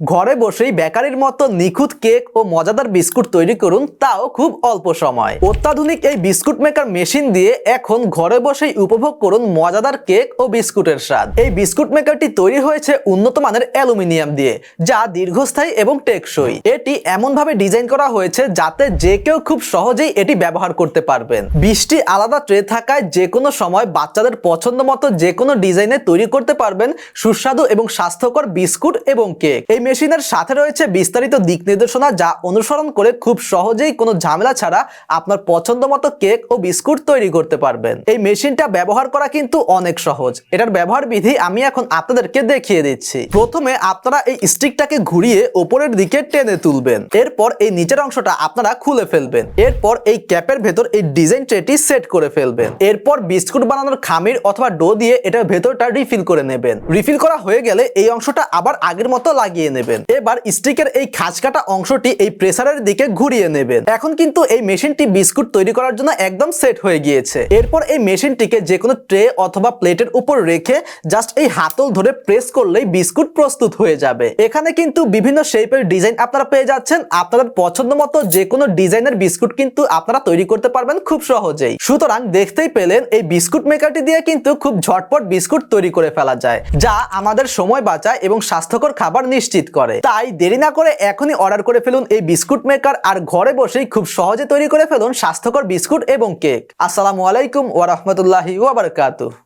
ঘরে বসেই বেকারির মতো নিখুঁত কেক ও মজাদার বিস্কুট তৈরি করুন, তাও খুব অল্প সময়। অত্যাধুনিক এই বিস্কুট মেকার মেশিন দিয়ে এখন ঘরে বসেই উপভোগ করুন মজাদার কেক ও বিস্কুটের স্বাদ। এই বিস্কুট মেকারটি তৈরি হয়েছে উন্নত মানের অ্যালুমিনিয়াম দিয়ে, যা দীর্ঘস্থায়ী এবং টেকসই। এটি এমনভাবে ডিজাইন করা হয়েছে যাতে যে কেউ খুব সহজেই এটি ব্যবহার করতে পারবেন। বিশটি আলাদা ট্রে থাকায় যে কোনো সময় বাচ্চাদের পছন্দ মতো যে কোনো ডিজাইনে তৈরি করতে পারবেন সুস্বাদু এবং স্বাস্থ্যকর বিস্কুট এবং কেক। এই মেশিনের সাথে রয়েছে বিস্তারিত দিক নির্দেশনা যা অনুসরণ করে খুব সহজেই কোনো ঝামেলা ছাড়া আপনার পছন্দ মতো কেক ও বিস্কুট তৈরি করতে পারবেন। এই মেশিনটা ব্যবহার করা কিন্তু অনেক সহজ। এটার ব্যবহার বিধি আমি এখন আপনাদেরকে দেখিয়ে দিচ্ছি। প্রথমে আপনারা এই স্টিকটাকে ঘুরিয়ে ওপরের দিকে টেনে তুলবেন। এরপর এই নিচের অংশটা আপনারা খুলে ফেলবেন। এরপর এই ক্যাপের ভেতর এই ডিজাইন ট্রেটি সেট করে ফেলবেন। এরপর বিস্কুট বানানোর খামির অথবা ডো দিয়ে এটার ভেতরটা রিফিল করে নেবেন। রিফিল করা হয়ে গেলে এই অংশটা আবার আগের মতো লাগিয়ে নেবেন। এবার স্টিকের এই খাঁজকাটা অংশটি এই প্রেসারের দিকে ঘুরিয়ে নেবেন। এখন কিন্তু এই মেশিনটি বিস্কুট তৈরি করার জন্য একদম সেট হয়ে গিয়েছে। এরপর এই মেশিনটিকে যে কোনো ট্রে অথবা প্লেটের উপর রেখে জাস্ট এই হাতল ধরে প্রেস করলেই বিস্কুট প্রস্তুত হয়ে যাবে। এখানে কিন্তু বিভিন্ন শেপের ডিজাইন আপনারা পেয়ে যাচ্ছেন। আপনাদের পছন্দ মতো যে কোনো ডিজাইনের বিস্কুট কিন্তু আপনারা তৈরি করতে পারবেন খুব সহজেই। সুতরাং দেখতেই পেলেন, এই বিস্কুট মেকারটি দিয়ে কিন্তু খুব ঝটপট বিস্কুট তৈরি করে ফেলা যায়, যা আমাদের সময় বাঁচায় এবং স্বাস্থ্যকর খাবার নিশ্চিত করে। তাই দেরি না করে এখনই অর্ডার করে ফেলুন এই বিস্কুট মেকার আর ঘরে বসেই খুব সহজে তৈরি করে ফেলুন স্বাস্থ্যকর বিস্কুট এবং কেক। আসসালামু আলাইকুম ওয়া বারাকাতুহু।